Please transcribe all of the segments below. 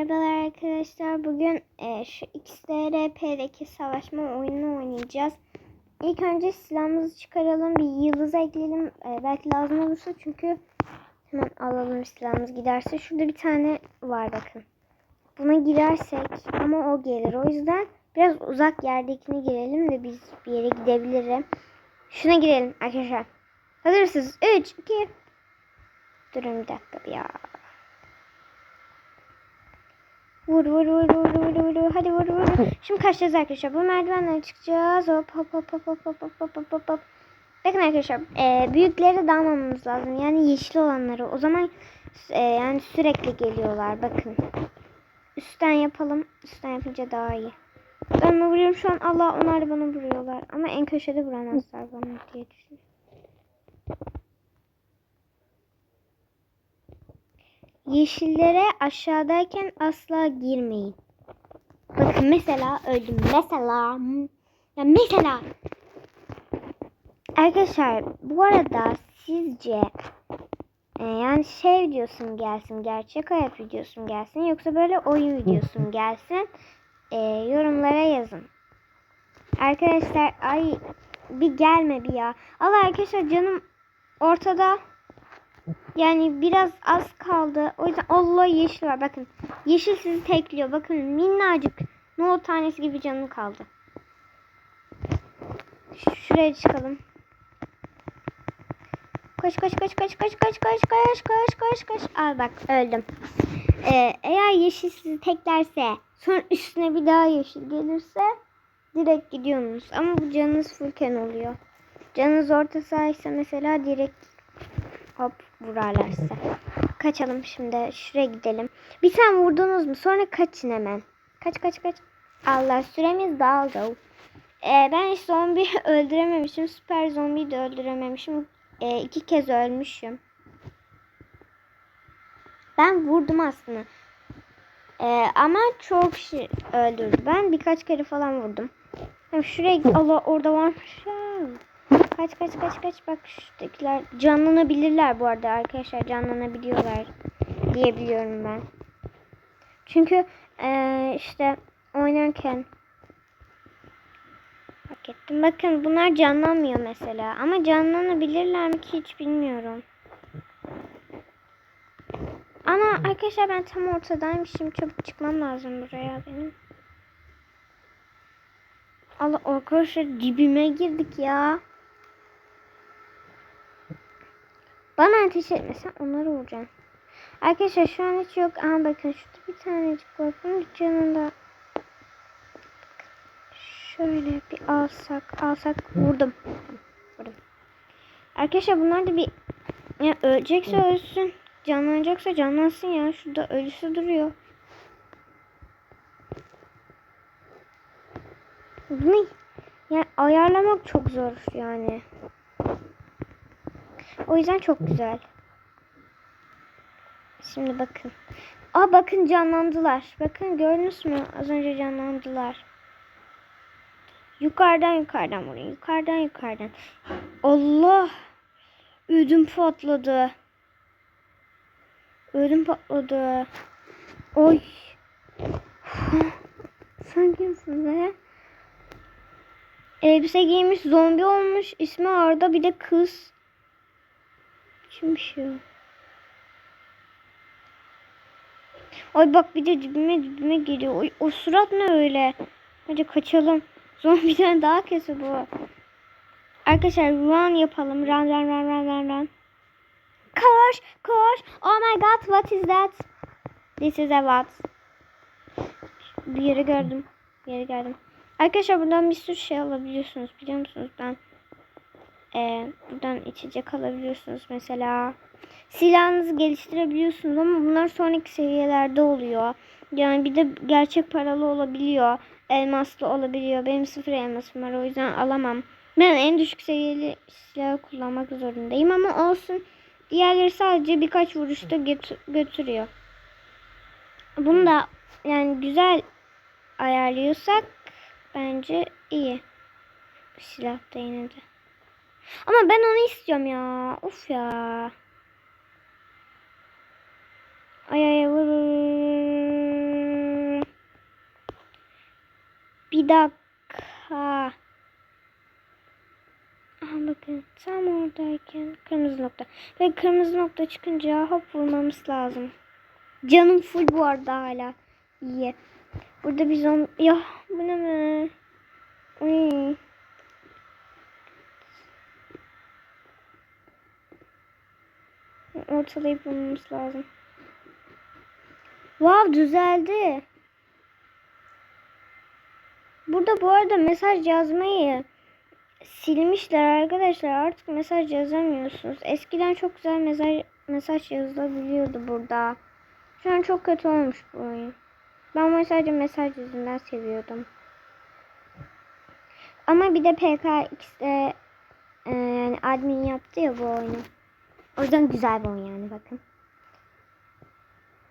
Merhabalar arkadaşlar. Bugün e, şu XDRP'deki savaşma oyununu oynayacağız. İlk önce silahımızı çıkaralım. Bir yıldız ekleyelim. E, belki lazım olursa çünkü hemen alalım silahımız giderse. Şurada bir tane var bakın. Buna girersek ama o gelir. O yüzden biraz uzak yerdekine girelim de biz bir yere gidebilirim. Şuna girelim arkadaşlar. Hazır mısınız? 3, 2. Durun bir dakika ya. Vur vur vur vur vur vur vur. Hadi vur vur. vur. Şimdi kaçacağız arkadaşlar. Bu merdivenden çıkacağız. Hop hop hop hop hop hop hop hop hop hop. Bakın arkadaşlar e, büyükleri dalmamamız lazım. Yani yeşil olanları. O zaman e, yani sürekli geliyorlar. Bakın. Üstten yapalım. Üstten yapınca daha iyi. Ben mi vuruyorum şu an? Allah onlar bana vuruyorlar. Ama en köşede vuramazlar bana diye düşünüyorum. Yeşillere aşağıdayken asla girmeyin. Bakın mesela öldüm. Mesela. Ya mesela. Arkadaşlar bu arada sizce e, yani şey videosu gelsin gerçek hayat videosu gelsin yoksa böyle oyun videosu gelsin e, yorumlara yazın. Arkadaşlar ay bir gelme bir ya. Allah arkadaşlar canım ortada yani biraz az kaldı. O yüzden Allah yeşil var. Bakın yeşil sizi tekliyor. Bakın minnacık nohut tanesi gibi canım kaldı. Şuraya çıkalım. Koş koş koş koş koş koş koş koş koş koş koş. Al bak öldüm. Ee, eğer yeşil sizi teklerse sonra üstüne bir daha yeşil gelirse direkt gidiyorsunuz. Ama bu canınız fullken oluyor. Canınız orta sahaysa mesela direkt hop vurarlar size. Kaçalım şimdi. Şuraya gidelim. Bir tane vurdunuz mu? Sonra kaçın hemen. Kaç kaç kaç. Allah süremiz dağıldı. Ee, ben hiç zombi öldürememişim. Süper zombiyi de öldürememişim. Ee, iki kez ölmüşüm. Ben vurdum aslında. Ee, ama çok şey öldürdü. Ben birkaç kere falan vurdum. Hem şuraya Allah orada varmış. ya. Kaç kaç kaç kaç bak şuradakiler canlanabilirler bu arada arkadaşlar canlanabiliyorlar diye biliyorum ben. Çünkü eee, işte oynarken fark ettim. Bakın bunlar canlanmıyor mesela ama canlanabilirler mi ki hiç bilmiyorum. Ana arkadaşlar ben tam ortadaymışım. Çabuk çıkmam lazım buraya benim. Allah arkadaşlar dibime girdik ya. Bana ateş etmesen onları vuracağım. Arkadaşlar şu an hiç yok. Aha bakın şurada bir tanecik var. Bunun canında şöyle bir alsak alsak vurdum. Vurdum. Arkadaşlar bunlar da bir ya ölecekse ölsün. Canlanacaksa canlansın ya. Şurada ölüsü duruyor. Bunu yani ayarlamak çok zor yani. O yüzden çok güzel. Şimdi bakın. Aa bakın canlandılar. Bakın gördünüz mü? Az önce canlandılar. Yukarıdan yukarıdan vurun. Yukarıdan yukarıdan. Allah! Ödüm patladı. Ödüm patladı. Oy. Sen kimsin be? Elbise giymiş zombi olmuş. İsmi Arda bir de kız. Kimmiş ya? Ay bak bir de dibime dibime geliyor. Oy, o surat ne öyle? Hadi kaçalım. Zombiden daha kötü bu. Arkadaşlar run yapalım. Run run run run run run. Koş koş. Oh my god what is that? This is a what? Bir yeri gördüm. Bir yeri gördüm. Arkadaşlar buradan bir sürü şey alabiliyorsunuz. Biliyor musunuz? Ben e, buradan içecek alabiliyorsunuz mesela. Silahınızı geliştirebiliyorsunuz ama bunlar sonraki seviyelerde oluyor. Yani bir de gerçek paralı olabiliyor. Elmaslı olabiliyor. Benim sıfır elmasım var o yüzden alamam. Ben en düşük seviyeli silahı kullanmak zorundayım ama olsun. Diğerleri sadece birkaç vuruşta götü- götürüyor. Bunu da yani güzel ayarlıyorsak bence iyi. Bu silah da yine de. Ama ben onu istiyorum ya. Of ya. Ay ay vur. Bir dakika. Aha bakın tam oradayken kırmızı nokta. Ve kırmızı nokta çıkınca hop vurmamız lazım. Canım full bu arada hala. İyi. Burada bir zombi... Ya bu ne mi? Uy. Ortalayıp bulmamız lazım. Wow düzeldi. Burada bu arada mesaj yazmayı silmişler arkadaşlar. Artık mesaj yazamıyorsunuz. Eskiden çok güzel mesaj mesaj yazılabiliyordu burada. Şu an çok kötü olmuş bu oyun. Ben bunu sadece mesaj yüzünden seviyordum. Ama bir de PKX'de e, yani admin yaptı ya bu oyunu. O yüzden güzel bir oyun yani bakın.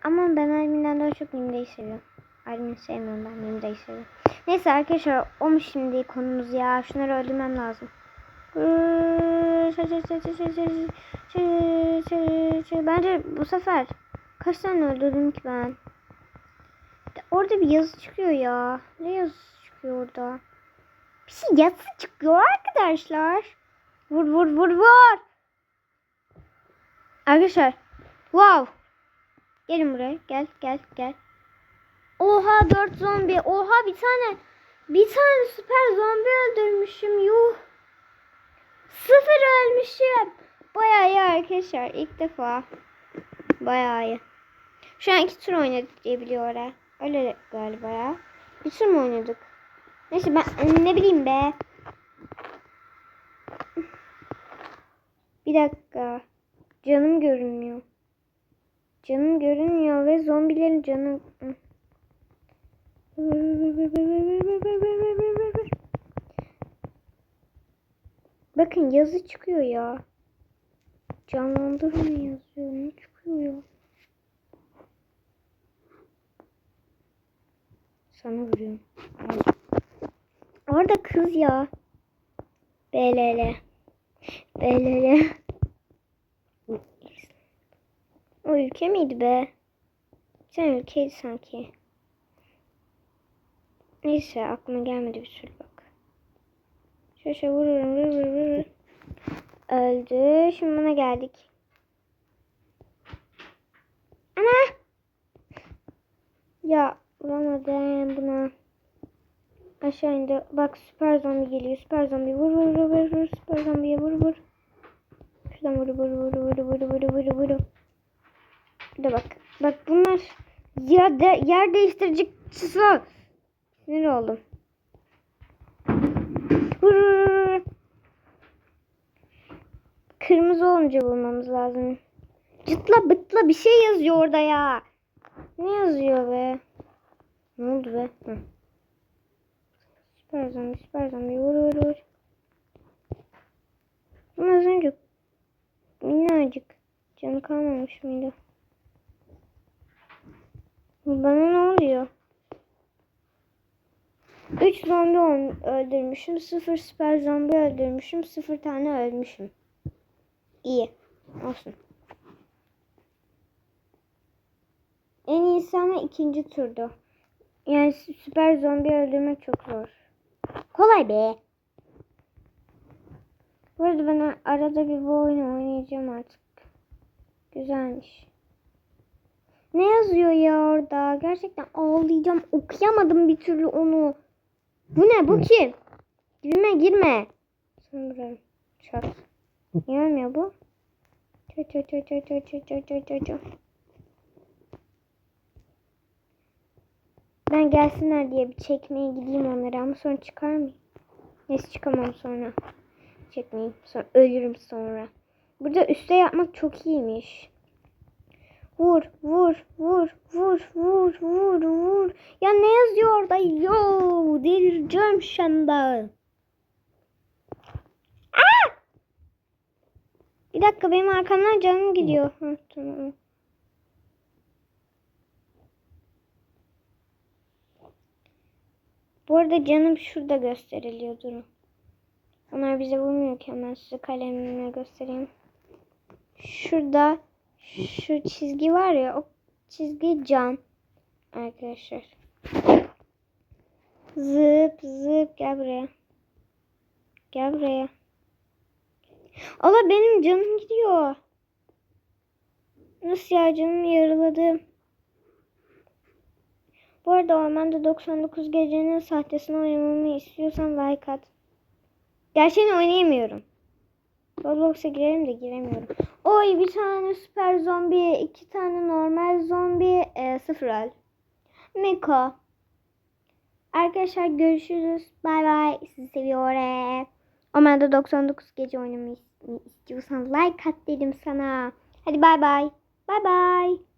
Ama ben adminden daha çok Nimde'yi seviyorum. Admin sevmiyorum ben Nimde'yi seviyorum. Neyse arkadaşlar o mu şimdi konumuz ya? Şunları öldürmem lazım. Bence bu sefer kaç tane öldürdüm ki ben? Orada bir yazı çıkıyor ya. Ne yazı çıkıyor orada? Bir şey yazı çıkıyor arkadaşlar. Vur vur vur vur. Arkadaşlar. Wow. Gelin buraya. Gel gel gel. Oha dört zombi. Oha bir tane bir tane süper zombi öldürmüşüm. Yuh. Sıfır ölmüşüm. Bayağı iyi arkadaşlar. İlk defa. Bayağı iyi. Şu an iki tur oynadık diye biliyorlar. Öyle galiba ya. Bir tur mu oynadık? Neyse ben ne bileyim be. Bir dakika. Canım görünmüyor. Canım görünmüyor ve zombilerin canı... Bakın yazı çıkıyor ya. Canlandırma yazıyor. Ne çıkıyor? Sana vuruyorum. Orada kız ya. BLL. BLL. O ülke miydi be? Sen ülkeydi sanki. Neyse aklıma gelmedi bir sürü bak. Şöyle vururum vur vur vur. Öldü. Şimdi buna geldik. Ana! Ya vuramadım buna. Aşağı indi. Bak süper zombi geliyor. Süper zombi vur vur vur vur vur. Süper zombiye vur vur. Şuradan vur vur vur vur vur vur vur vur. De bak. Bak bunlar ya de, yer değiştirici var. Sinir oldum. Kırmızı olunca bulmamız lazım. Cıtla bıtla bir şey yazıyor orada ya. Ne yazıyor be? Ne oldu be? Hı. Süper zombi, süper zombi. Vur vur vur. Ama az önce minnacık canı kalmamış mıydı? Bana ne oluyor? 3 zombi öldürmüşüm. 0 süper zombi öldürmüşüm. 0 tane ölmüşüm. İyi. Olsun. En iyisi ama ikinci turdu. Yani süper zombi öldürmek çok zor. Kolay be. Bu arada ben arada bir bu oyunu oynayacağım artık. Güzelmiş. Ne yazıyor ya orada? Gerçekten ağlayacağım. Okuyamadım bir türlü onu. Bu ne? Bu kim? Girme girme. Buraya. Çat. Gelmiyor bu. Çat çat çat çat çat çat çat çat çat çat. Ben gelsinler diye bir çekmeye gideyim onları ama sonra çıkar mıyım? Neyse çıkamam sonra. Çekmeyeyim. Sonra ölürüm sonra. Burada üste yapmak çok iyiymiş. Vur, vur, vur, vur, vur, vur, vur. Ya ne yazıyor orada? Yo, delireceğim şu anda. Aa! Bir dakika benim arkamdan canım gidiyor. Hı, tamam. Bu arada canım şurada gösteriliyor durun. Onlar bize vurmuyor ki hemen size kalemle göstereyim. Şurada şu çizgi var ya o çizgi can arkadaşlar. Zıp zıp gel buraya. Gel buraya. Allah benim canım gidiyor. Nasıl ya canım yarıladı. Bu arada Ormanda 99 gecenin sahtesini oynamamı istiyorsan like at. Gerçeğini oynayamıyorum. Roblox'a girelim de giremiyorum. Oy bir tane süper zombi, iki tane normal zombi, e, sıfır öl. Miko. Arkadaşlar görüşürüz. Bay bay. Sizi seviyorum. Ormanda 99 gece oynamayı istiyorsan like at dedim sana. Hadi bay bay. Bay bay.